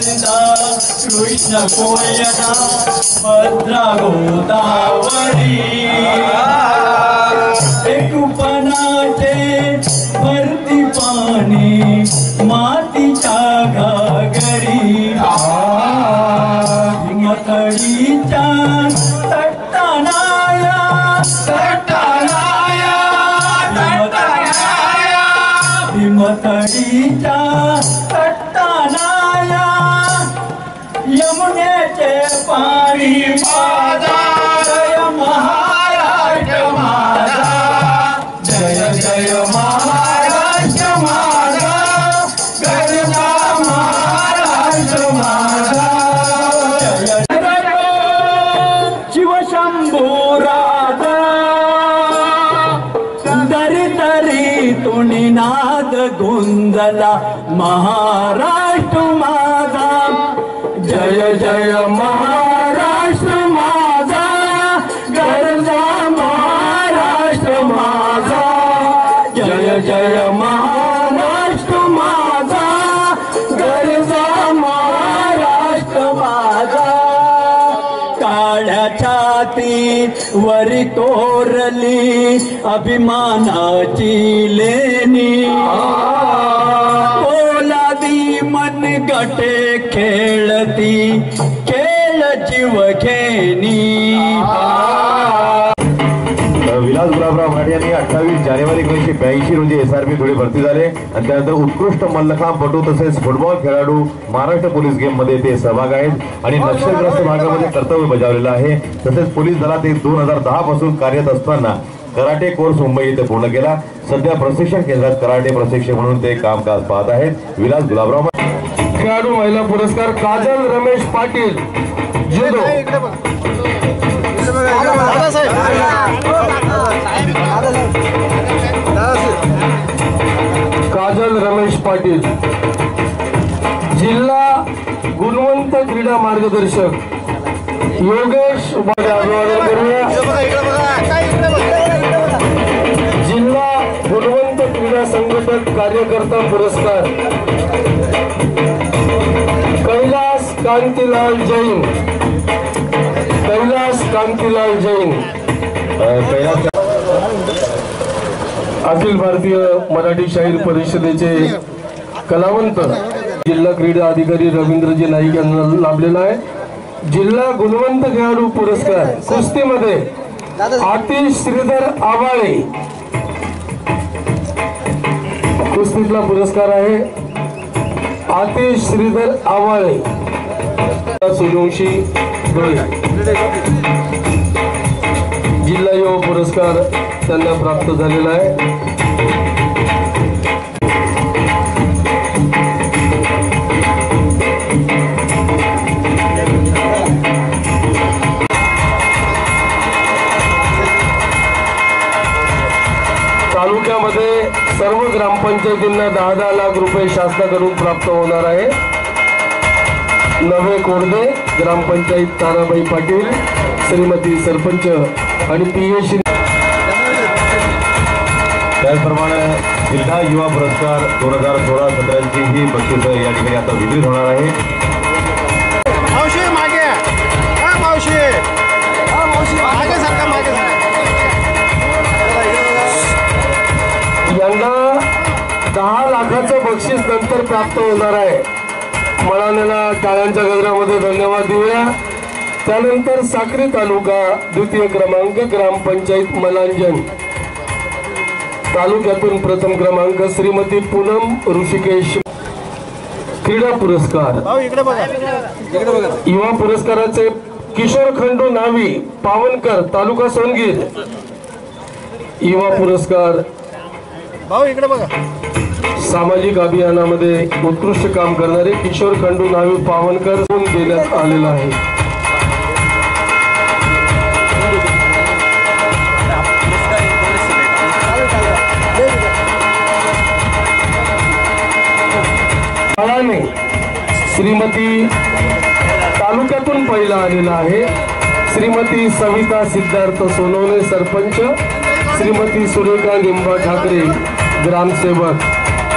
Govinda, Krishna Koyana, Padra Godavari. Ek Panate, Pani, Mati Chagat. Maharashtra माझा. जय जय महाराष्ट्र माझा. गरजा महाराष्ट्र माझा. जय जय महाराष्ट्र माझा. गरजा महाराष्ट्र माझा. काळ्या छाती वरी तोरली अभिमानाची लेणी. मन खेळती खेळ जीव घेणी. विलास गुलाबराव घाटे यांनी अठ्ठावीस जानेवारी एकोणीशे ब्याऐंशी रोजी एस आर पी धुळे भरती झाले. आणि त्यानंतर उत्कृष्ट मल्लखांपटू तसेच फुटबॉल खेळाडू महाराष्ट्र पोलीस गेममध्ये ते सहभाग आहेत. आणि नक्षलग्रस्त भागामध्ये कर्तव्य बजावलेलं आहे. तसेच पोलीस दलात ते दोन हजार दहा पासून कार्यरत असताना कराटे कोर्स मुंबई येथे पूर्ण केला. सध्या प्रशिक्षण केंद्रात कराटे प्रशिक्षक म्हणून ते कामकाज पाहत आहेत. विलास गुलाबराव खेळाडू महिला पुरस्कार काजल रमेश पाटील. जुदो. काजल रमेश पाटील. जिल्हा गुणवंत क्रीडा मार्गदर्शक. योगेश उपाध्ये अभिवादन करूया. जिल्हा गुणवंत क्रीडा संघटक कार्यकर्ता पुरस्कार. कैलास कांतीलाल जैन। कैलास कांतीलाल जैन। कैलास अखिल भारतीय मराठी शाहीर परिषदेचे कलावंत जिल्हा क्रीडा अधिकारी रवींद्रजी नाईक यांना लाभलेला आहे. जिल्हा गुणवंत खेळाडू पुरस्कार कुस्तीमध्ये आतिश श्रीधर आवाळे कुस्तीतला पुरस्कार आहे. आतिश श्रीधर आवाळे सूर्यवंशी जिल्हा युवा पुरस्कार त्यांना प्राप्त झालेला आहे. तालुक्यामध्ये सर्व ग्रामपंचायतींना दहा दहा लाख रुपये शासनाकडून प्राप्त होणार आहे. नवे कोरडे ग्रामपंचायत ताराबाई पाटील श्रीमती सरपंच आणि पी एस त्याचप्रमाणे जिल्हा युवा पुरस्कार दोन हजार सोळा सतराची ही बक्षिसं या ठिकाणी आता वितरित होणार आहे. प्राप्त होणार आहे. मळानेला टाळ्यांच्या गजरामध्ये धन्यवाद देऊया. त्यानंतर साक्री तालुका द्वितीय क्रमांक ग्रामपंचायत मलांजन. तालुक्यातून प्रथम क्रमांक श्रीमती पूनम ऋषिकेश. क्रीडा पुरस्कार. युवा पुरस्काराचे किशोर खंडू नावी पावनकर तालुका सोनगीर. युवा पुरस्कार. भाऊ इकडे बघा सामाजिक अभियानामध्ये उत्कृष्ट काम करणारे किशोर खंडू नावी पावनकर देण्यात आलेला आहे. श्रीमती तालुक्यातून पहिला आलेला आहे. श्रीमती सविता सिद्धार्थ सोनवणे सरपंच श्रीमती सुरेखा निंबा ठाकरे ग्रामसेवक.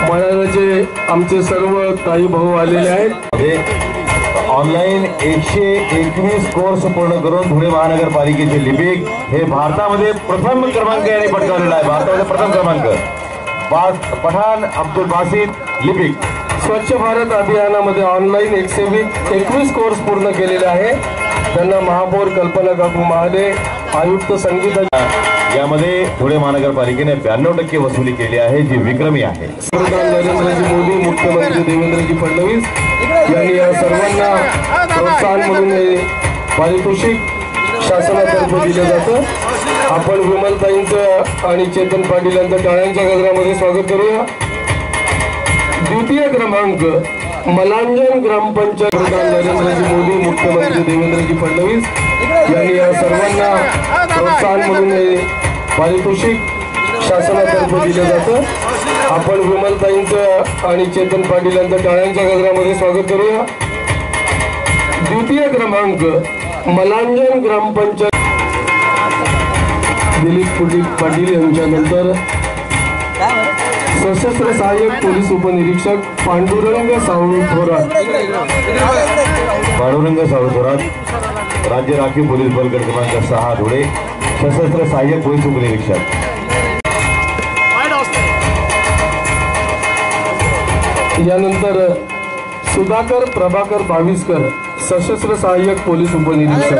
मळ्याचे आमचे सर्व ताई भाऊ आलेले आहेत. ऑनलाईन एकशे एकवीस कोर्स पूर्ण करून धुळे महानगरपालिकेचे लिपिक हे भारतामध्ये प्रथम क्रमांक यांनी पटकावलेला आहे. भारतामध्ये प्रथम क्रमांक. पठाण अब्दुल बासित लिपिक. स्वच्छ भारत अभियानामध्ये ऑनलाईन एकशे वीस एकवीस कोर्स पूर्ण केलेले आहे. त्यांना महापौर कल्पना काकू महाले आयुक्त संगीता यामध्ये धुळे महानगरपालिकेने ब्याण्णव टक्के वसुली केली आहे जी विक्रमी आहे. पंतप्रधान नरेंद्रजी मोदी मुख्यमंत्री देवेंद्रजी फडणवीस यांनी या सर्वांना प्रोत्साहन म्हणून हे पारितोषिक शासनातर्फे दिलं जातं. आपण विमलताईंचं आणि चेतन पाटील यांचं टाळ्यांच्या गजरामध्ये स्वागत करूया. द्वितीय क्रमांक मलांजन ग्रामपंचायत पंतप्रधान नरेंद्रजी मोदी मुख्यमंत्री देवेंद्रजी फडणवीस यांनी या सर्वांना प्रोत्साहन म्हणून हे पारितोषिक शासनातर्फे दिलं जातं. आपण विमलताईंचं आणि चेतन पाटील यांचं टाळ्यांच्या गजरामध्ये स्वागत करूया. द्वितीय क्रमांक मलांजन ग्रामपंचायत. दिलीप पुटिक पाटील यांच्यानंतर सशस्त्र सहाय्यक पोलीस उपनिरीक्षक पांडुरंग सावळू थोरात पांडुरंग सावळथोरात राज्य राखीव पोलीस बल क्रमांक सहा धुळे. सशस्त्र सहाय्यक पोलीस उपनिरीक्षक. यानंतर सुधाकर प्रभाकर भाविस्कर सशस्त्र सहाय्यक पोलीस उपनिरीक्षक.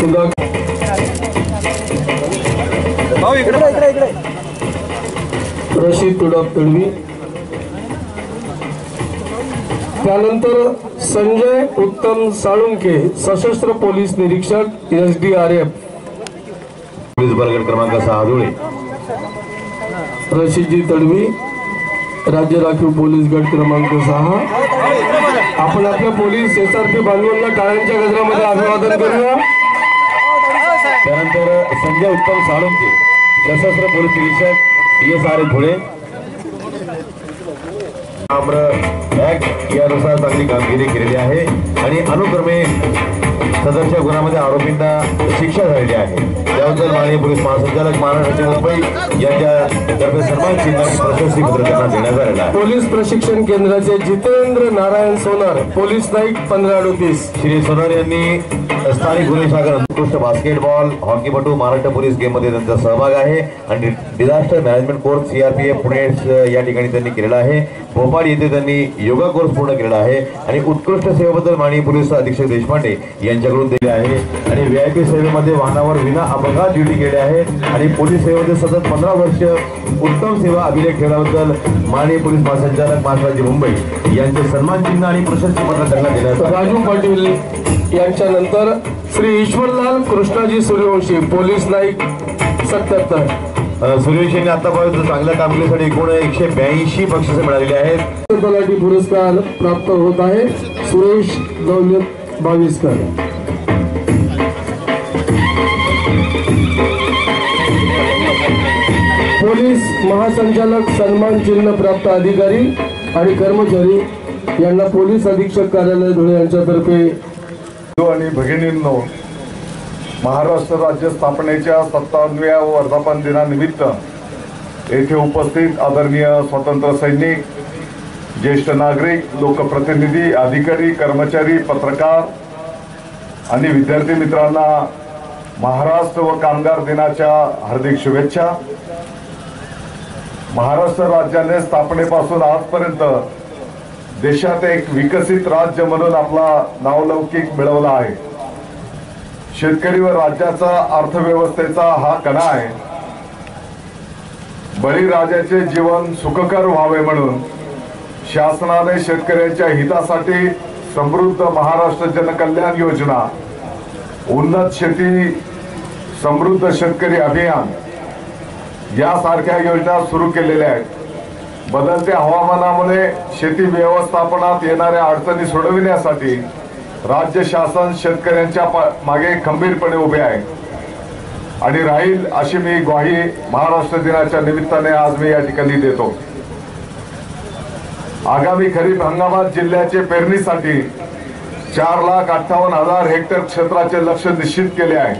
सुधाकर. भाऊ रशीद तुडप तडवी. त्यानंतर संजय उत्तम साळुंके सशस्त्र पोलीस निरीक्षक एस डी आर एफ पोलीस बल गट क्रमांक सहा धुळे. रशीदजी तडवी राज्य राखीव पोलीस गट क्रमांक सहा. आपण आपल्या पोलीस एस आर पी बांधवांना टाळ्यांच्या गजरामध्ये अभिवादन करूया. त्यानंतर संजय उत्तम साळुंके सशस्त्र पोलीस निरीक्षक एस आर धुळे. आम्र ऍक्ट यानुसार चांगली कामगिरी केलेली आहे. आणि अनुक्रमे सदरच्या गुन्ह्यामध्ये आरोपींना शिक्षा झालेली आहे. त्याबद्दल माननीय पोलीस महासंचालक महाराष्ट्राचे मुंबई यांच्यातर्फे सन्मान चिन्ह आणि प्रशस्ती पत्र त्यांना देण्यात आलेलं आहे. पोलीस प्रशिक्षण केंद्राचे जितेंद्र नारायण सोनार पोलीस नाईक पंधरा अडोतीस. श्री सोनार यांनी स्थानिक गुन्हे शाखा उत्कृष्ट बास्केटबॉल हॉकीपटू महाराष्ट्र पोलीस गेममध्ये त्यांचा सहभाग आहे. आणि disaster management course CRPF Pune या ठिकाणी त्यांनी केलेला आहे. भोपाळ येथे त्यांनी योगा कोर्स पूर्ण केलेला आहे. आणि उत्कृष्ट सेवेबद्दल माननीय पोलीस अधीक्षक देशपांडे यांच्याकडून दिले आहे. आणि व्हीआयपी सेवेमध्ये वाहनावर विना अपघात ड्युटी केले आहे. आणि पोलीस सेवेमध्ये सतत पंधरा वर्ष उत्तम सेवा अभिलेख ठेवल्याबद्दल माननीय पोलीस महासंचालक महाराष्ट्राचे मुंबई यांचे सन्मान चिन्ह आणि प्रशस्ती पत्र त्यांना देण्यात राजू पाटील यांच्यानंतर श्री ईश्वरलाल कृष्णाजी सूर्यवंशी पोलीस नाईक सत्याहत्तर. यांनी आतापर्यंत चांगल्या कामगिरीसाठी एकूण एकशे ब्याऐंशी बक्षिसे मिळालेली आहेत. तलाठी पुरस्कार प्राप्त होत आहे सुरेश दौलत बाविस्कर. पोलीस महासंचालक सन्मान चिन्ह प्राप्त अधिकारी आणि कर्मचारी यांना पोलीस अधीक्षक कार्यालय धुळे यांच्यातर्फे आणि भगिनींनो महाराष्ट्र राज्य स्थापनेच्या सत्तावन्नव्या वर्धापन दिनानिमित्त येथे उपस्थित आदरणीय स्वातंत्र्य सैनिक ज्येष्ठ नागरिक लोकप्रतिनिधी अधिकारी कर्मचारी पत्रकार आणि विद्यार्थी मित्रांना महाराष्ट्र व कामगार दिनाच्या हार्दिक शुभेच्छा. महाराष्ट्र राज्याने स्थापनेपासून आजपर्यंत देशात एक विकसित राज्य म्हणून आपला नावलौकिक मिळवला आहे. शेतकरी व राज्याचा अर्थव्यवस्थेचा हा कणा आहे. बळीराजाचे जीवन सुखकर व्हावे म्हणून शासनाने शेतकऱ्यांच्या हितासाठी समृद्ध महाराष्ट्र जनकल्याण योजना उन्नत शेती समृद्ध शेतकरी अभियान यासारख्या योजना सुरू केलेल्या आहेत. बदलत्या हवामानामुळे शेती व्यवस्थापनात येणाऱ्या अडचणी सोडविण्यासाठी राज्य शासन शेतकऱ्यांच्या पा- मागे खंबीरपणे उभे आहे. आणि राहील अशी मी ग्वाही महाराष्ट्र दिनाच्या निमित्ताने आज मी या ठिकाणी देतो. आगामी खरीप हंगामात जिल्ह्याचे पेरणीसाठी चार लाख अठ्ठावन्न हजार हेक्टर क्षेत्राचे लक्ष निश्चित केले आहे.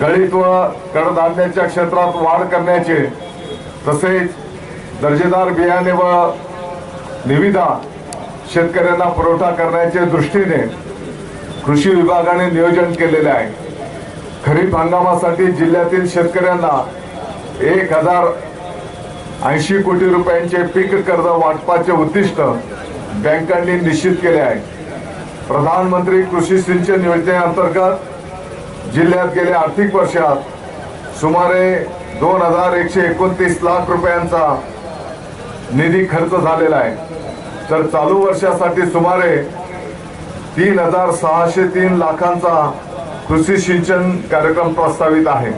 गळीत व कडधान्याच्या क्षेत्रात वाढ करण्याचे तसेच दर्जेदार बियाणे व निविदा शेतकऱ्यांना पुरवठा करण्याच्या दृष्टीने कृषी विभागाने नियोजन केलेले आहे. खरीप हंगामासाठी जिल्ह्यातील शेतकऱ्यांना एक हजार ऐंशी कोटी रुपयांचे पीक कर्ज वाटपाचे उद्दिष्ट बँकांनी निश्चित केले आहे. प्रधानमंत्री कृषी सिंचन योजनेअंतर्गत जिल्ह्यात गेल्या आर्थिक वर्षात सुमारे दोन हजार एकशे एकोणतीस लाख रुपयांचा निधी खर्च झालेला आहे. तर चालू वर्षासाठी सुमारे तीन हजार सहाशे तीन लाखांचा कृषी सिंचन कार्यक्रम प्रस्तावित आहे.